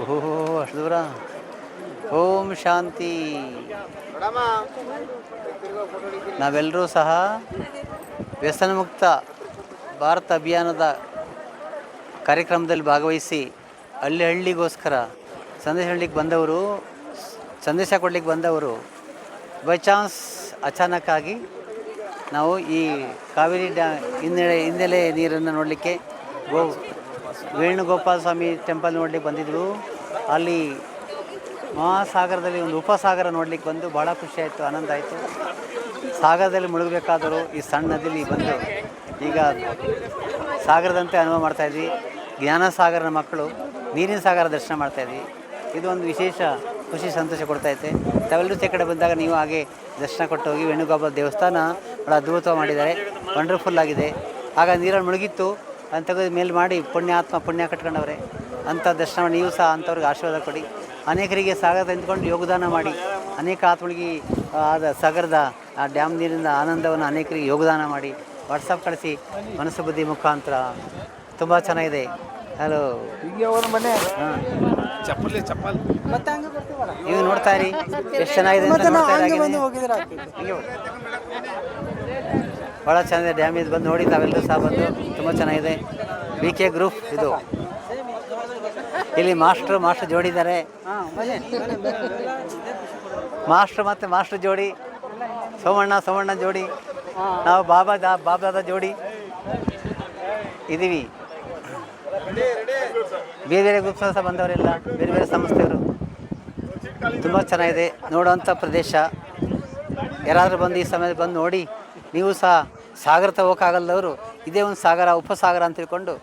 ಓಹೋ, ಅಷ್ಟು ದೂರ? ಓಂ ಶಾಂತಿ. ನಾವೆಲ್ಲರೂ ಸಹ ವ್ಯಸನಮುಕ್ತ ಭಾರತ ಅಭಿಯಾನದ ಕಾರ್ಯಕ್ರಮದಲ್ಲಿ ಭಾಗವಹಿಸಿ ಹಳ್ಳಿ ಹಳ್ಳಿಗೋಸ್ಕರ ಸಂದೇಶ ಹೇಳಲಿಕ್ಕೆ ಬಂದವರು, ಸಂದೇಶ ಕೊಡಲಿಕ್ಕೆ ಬಂದವರು, ಬೈ ಚಾನ್ಸ್ ಅಚಾನಕ್ಕಾಗಿ ನಾವು ಈ ಕಾವೇರಿ ಡ್ಯಾ ಹಿನ್ನೆಲೆ ಹಿನ್ನೆಲೆ ನೀರನ್ನು ನೋಡಲಿಕ್ಕೆ ಗೋ ವೇಣುಗೋಪಾಲ ಸ್ವಾಮಿ ಟೆಂಪಲ್ ನೋಡ್ಲಿಕ್ಕೆ ಬಂದಿದ್ರು ಅಲ್ಲಿ ಮಹಾಸಾಗರದಲ್ಲಿ ಒಂದು ಉಪಸಾಗರ ನೋಡ್ಲಿಕ್ಕೆ ಬಂದು ಭಾಳ ಖುಷಿ ಆಯಿತು, ಆನಂದ ಆಯಿತು. ಸಾಗರದಲ್ಲಿ ಮುಳುಗಬೇಕಾದರೂ ಈ ಸಣ್ಣ ನದಿಲಿ ಬಂದು ಈಗ ಸಾಗರದಂತೆ ಅನುಭವ ಮಾಡ್ತಾಯಿದ್ವಿ ಜ್ಞಾನ ಸಾಗರನ ಮಕ್ಕಳು ನೀರಿನ ಸಾಗರ ದರ್ಶನ ಮಾಡ್ತಾಯಿದ್ವಿ ಇದು ಒಂದು ವಿಶೇಷ ಖುಷಿ ಸಂತೋಷ ಕೊಡ್ತೈತೆ ತಾವೆಲ್ಲರೂ ಈ ಕಡೆ ಬಂದಾಗ ನೀವು ಹಾಗೆ ದರ್ಶನ ಕೊಟ್ಟು ಹೋಗಿ ವೇಣುಗೋಪಾಲ ದೇವಸ್ಥಾನ ಭಾಳ ಅದ್ಭುತ ಮಾಡಿದ್ದಾರೆ. ವಂಡರ್ಫುಲ್ ಆಗಿದೆ. ಆಗ ನೀರಲ್ಲಿ ಮುಳುಗಿತ್ತು. ಅಂತ ತೆಗೆದು ಮೇಲೆ ಮಾಡಿ ಪುಣ್ಯಾತ್ಮ ಪುಣ್ಯ ಕಟ್ಕೊಂಡವ್ರೆ. ಅಂಥ ದರ್ಶನ ನೀವು ಸಹ ಅಂಥವ್ರಿಗೆ ಆಶೀರ್ವಾದ ಕೊಡಿ. ಅನೇಕರಿಗೆ ಸಾಗರ ನಿಂತ್ಕೊಂಡು ಯೋಗದಾನ ಮಾಡಿ. ಅನೇಕ ಆತ್ಮಗಳಿಗೆ ಆದ ಸಾಗರದ ಆ ಡ್ಯಾಮ್ ನೀರಿನ ಆನಂದವನ್ನು ಅನೇಕರಿಗೆ ಯೋಗದಾನ ಮಾಡಿ. ವಾಟ್ಸಪ್ ಕಳಿಸಿ. ಮನಸ್ಸು ಬುದ್ಧಿ ಮುಖಾಂತರ. ತುಂಬ ಚೆನ್ನಾಗಿದೆ. ಹಲೋ ಹಾಂ. ಚಪ್ಪಲಿ ಚಪ್ಪಲ್. ನೀವು ನೋಡ್ತಾ ಇರಿ. ಎಷ್ಟು ಚೆನ್ನಾಗಿದೆ ಅಂತ ನೋಡ್ತಾ ಇರಿ. ಭಾಳ ಚೆನ್ನಾಗಿದೆ. ಡ್ಯಾಮ್ ಇದು ಬಂದು ನೋಡಿ, ತಾವೆಲ್ಲರೂ ಸಹ ಬಂದು ತುಂಬ ಚೆನ್ನಾಗಿದೆ. ಬಿ ಕೆ ಗ್ರೂಪ್ ಇದು. ಇಲ್ಲಿ ಮಾಸ್ಟ್ರು, ಮಾಸ್ಟರ್ ಜೋಡಿ ಇದ್ದಾರೆ ಮಾಸ್ಟ್ರು ಮತ್ತು ಮಾಸ್ಟರ್ ಜೋಡಿ. ಸೋಮಣ್ಣ ಸೋಮಣ್ಣ ಜೋಡಿ. ನಾವು ಬಾಬಾ ದಾ ಬಾಬಾದ ಜೋಡಿ ಇದ್ದೀವಿ ಬೇರೆ ಬೇರೆ ಗ್ರೂಪ್ಸ್ ಸಹ ಬಂದವರೆಲ್ಲ, ಬೇರೆ ಬೇರೆ ಸಂಸ್ಥೆಯವರು. ತುಂಬ ಚೆನ್ನಾಗಿದೆ. ನೋಡುವಂಥ ಪ್ರದೇಶ. ಯಾರಾದರೂ ಬಂದು ಈ ಸಮಯದಲ್ಲಿ ಬಂದು ನೋಡಿ, ನೀವು ಸಹ ಸಾಗರ ತಗೋಕ್ಕಾಗಲ್ಲದವರು ಇದೇ ಒಂದು ಸಾಗರ, ಉಪಸಾಗರ ಅಂತ ತಿಳ್ಕೊಂಡು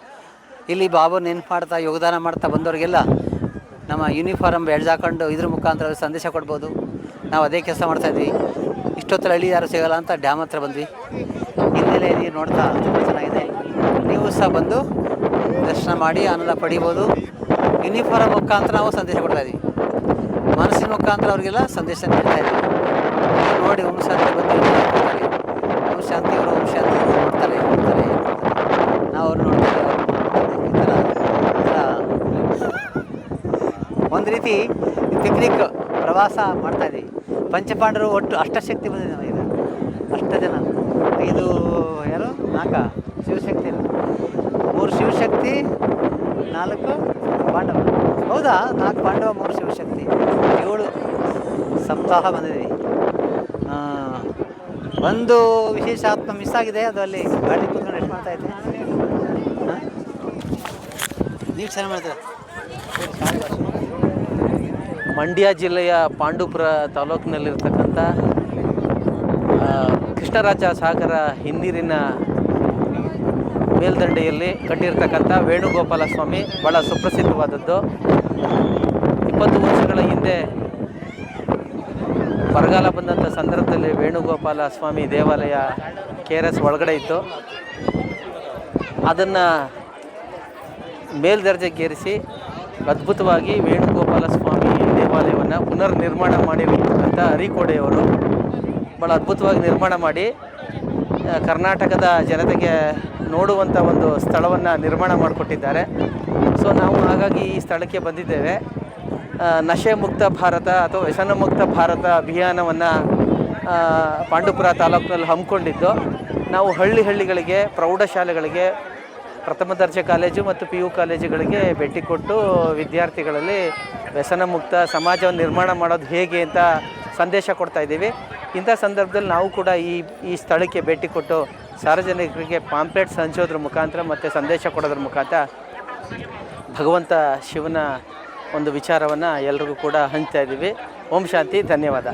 ಇಲ್ಲಿ ಬಾಬು ನೆನ್ಪು ಮಾಡ್ತಾ, ಯೋಗದಾನ ಮಾಡ್ತಾ ಬಂದವರಿಗೆಲ್ಲ ನಮ್ಮ ಯೂನಿಫಾರ್ಮ್ ಬೆಳ್ದು ಹಾಕೊಂಡು ಇದ್ರ ಮುಖಾಂತರ ಸಂದೇಶ ಕೊಡ್ಬೋದು. ನಾವು ಅದೇ ಕೆಲಸ ಮಾಡ್ತಾಯಿದ್ವಿ ಇಷ್ಟೊತ್ತರ ಹಳ್ಳಿ ಯಾರು ಸಿಗೋಲ್ಲ ಅಂತ ಡ್ಯಾಮ್ ಹತ್ರ ಬಂದ್ವಿ. ಹಿನ್ನೆಲೆ ನೀರು ನೋಡ್ತಾ ತುಂಬ ಚೆನ್ನಾಗಿದೆ. ನೀವು ಸಹ ಬಂದು ದರ್ಶನ ಮಾಡಿ, ಆನಂದ ಪಡಿಬೋದು. ಯೂನಿಫಾರ್ಮ್ ಮುಖಾಂತರ ನಾವು ಸಂದೇಶ ಕೊಡ್ತಾಯಿದ್ವಿ ಮನಸ್ಸಿನ ಮುಖಾಂತರ ಅವರಿಗೆಲ್ಲ ಸಂದೇಶ ನೀಡ್ತಾ ಇದ್ವಿ. ನೋಡಿ ಓಂ ಶಾಂತಿ ಬಂದು ಶಾಂತಿ. ರೀತಿ ಪಿಕ್ನಿಕ್ ಪ್ರವಾಸ ಮಾಡ್ತಾ ಇದ್ದೀವಿ. ಪಂಚಪಾಂಡವರು ಒಟ್ಟು ಅಷ್ಟಶಕ್ತಿ ಬಂದಿದೆ ಇದು ಅಷ್ಟ ಜನ. ಐದು, ಯಾರು? ನಾಲ್ಕ? ಶಿವಶಕ್ತಿ ಮೂರು ಶಿವಶಕ್ತಿ, ನಾಲ್ಕು ಪಾಂಡವ. ಹೌದಾ? ನಾಲ್ಕು ಪಾಂಡವ, ಮೂರು ಶಿವಶಕ್ತಿ. ಏಳು ಸಪ್ತಾಹ ಬಂದಿದ್ದೀವಿ. ಒಂದು ವಿಶೇಷ ಆತ್ಮ ಮಿಸ್ ಆಗಿದೆ. ಅದು ಅಲ್ಲಿ ಗಾಡಿ ಕೂತ್ಕೊಂಡು ಎಷ್ಟು ಮಾಡ್ತಾ ಇದ್ದೆ. ನೀವು ಚೆನ್ನಾಗಿ ಮಾಡ್ತೀರಾ? ಮಂಡ್ಯ ಜಿಲ್ಲೆಯ ಪಾಂಡುಪುರ ತಾಲೂಕಿನಲ್ಲಿರ್ತಕ್ಕಂಥ ಕೃಷ್ಣರಾಜ ಸಾಗರ ಹಿನ್ನೀರಿನ ಮೇಲ್ದಂಡೆಯಲ್ಲಿ ಕಟ್ಟಿರ್ತಕ್ಕಂಥ ವೇಣುಗೋಪಾಲ ಸ್ವಾಮಿ ಭಾಳ ಸುಪ್ರಸಿದ್ಧವಾದದ್ದು. ಇಪ್ಪತ್ತು ವರ್ಷಗಳ ಹಿಂದೆ ಬರಗಾಲ ಬಂದಂಥ ಸಂದರ್ಭದಲ್ಲಿ ವೇಣುಗೋಪಾಲ ಸ್ವಾಮಿ ದೇವಾಲಯ ಕೆ ಆರ್ ಎಸ್ ಒಳಗಡೆ ಇತ್ತು. ಅದನ್ನು ಮೇಲ್ದರ್ಜೆಗೇರಿಸಿ ಅದ್ಭುತವಾಗಿ ವೇಣುಗೋಪಾಲ ಸ್ವಾಮಿ ದೇವಾಲಯವನ್ನು ಪುನರ್ ನಿರ್ಮಾಣ ಮಾಡಿರ್ತಕ್ಕಂಥ ಹರಿಕೋಡೆಯವರು ಭಾಳ ಅದ್ಭುತವಾಗಿ ನಿರ್ಮಾಣ ಮಾಡಿ ಕರ್ನಾಟಕದ ಜನತೆಗೆ ನೋಡುವಂಥ ಒಂದು ಸ್ಥಳವನ್ನು ನಿರ್ಮಾಣ ಮಾಡಿಕೊಟ್ಟಿದ್ದಾರೆ. ಸೊ, ನಾವು ಹಾಗಾಗಿ ಈ ಸ್ಥಳಕ್ಕೆ ಬಂದಿದ್ದೇವೆ. ನಶೆ ಮುಕ್ತ ಭಾರತ ಅಥವಾ ವ್ಯಸನ ಮುಕ್ತ ಭಾರತ ಅಭಿಯಾನವನ್ನು ಪಾಂಡುಪುರ ತಾಲೂಕಿನಲ್ಲಿ ಹಮ್ಮಿಕೊಂಡಿದ್ದು. ನಾವು ಹಳ್ಳಿ ಹಳ್ಳಿಗಳಿಗೆ, ಪ್ರೌಢಶಾಲೆಗಳಿಗೆ ಪ್ರಥಮ ದರ್ಜೆ ಕಾಲೇಜು ಮತ್ತು ಪಿ ಯು ಕಾಲೇಜುಗಳಿಗೆ ಭೇಟಿ ಕೊಟ್ಟು ವಿದ್ಯಾರ್ಥಿಗಳಲ್ಲಿ ವ್ಯಸನ ಮುಕ್ತ ಸಮಾಜವನ್ನು ನಿರ್ಮಾಣ ಮಾಡೋದು ಹೇಗೆ ಅಂತ ಸಂದೇಶ ಕೊಡ್ತಾ ಇದ್ದೀವಿ. ಇಂಥ ಸಂದರ್ಭದಲ್ಲಿ ನಾವು ಕೂಡ ಈ ಈ ಸ್ಥಳಕ್ಕೆ ಭೇಟಿ ಕೊಟ್ಟು ಸಾರ್ವಜನಿಕರಿಗೆ ಪಾಂಪ್ಲೆಟ್ಸ್ ಹಂಚೋದ್ರ ಮುಖಾಂತರ ಮತ್ತು ಸಂದೇಶ ಕೊಡೋದ್ರ ಮುಖಾಂತರ ಭಗವಂತ ಶಿವನ ಒಂದು ವಿಚಾರವನ್ನು ಎಲ್ರಿಗೂ ಕೂಡ ಹಂಚ್ತಾ ಇದ್ದೀವಿ. ಓಂ ಶಾಂತಿ, ಧನ್ಯವಾದ.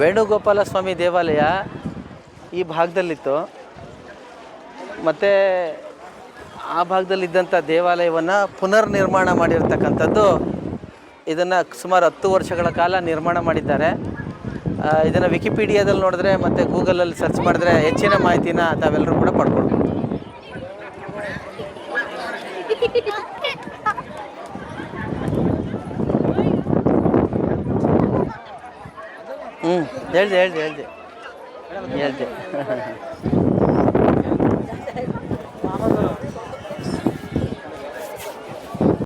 ವೇಣುಗೋಪಾಲ ಸ್ವಾಮಿ ದೇವಾಲಯ ಈ ಭಾಗದಲ್ಲಿತ್ತು. ಮತ್ತು ಆ ಭಾಗದಲ್ಲಿದ್ದಂಥ ದೇವಾಲಯವನ್ನು ಪುನರ್ ನಿರ್ಮಾಣ ಮಾಡಿರ್ತಕ್ಕಂಥದ್ದು ಇದನ್ನು ಸುಮಾರು ಹತ್ತು ವರ್ಷಗಳ ಕಾಲ ನಿರ್ಮಾಣ ಮಾಡಿದ್ದಾರೆ. ಇದನ್ನು ವಿಕಿಪೀಡಿಯಾದಲ್ಲಿ ನೋಡಿದ್ರೆ ಮತ್ತು ಗೂಗಲಲ್ಲಿ ಸರ್ಚ್ ಮಾಡಿದ್ರೆ ಹೆಚ್ಚಿನ ಮಾಹಿತಿನ ತಾವೆಲ್ಲರೂ ಕೂಡ ಪಡ್ಕೊಳ್ಬೋದು. ಹ್ಞೂ ಹೇಳ್ದೆ ಹೇಳ್ದೆ ಹೇಳ್ದೆ ಹೇಳ್ದೆ.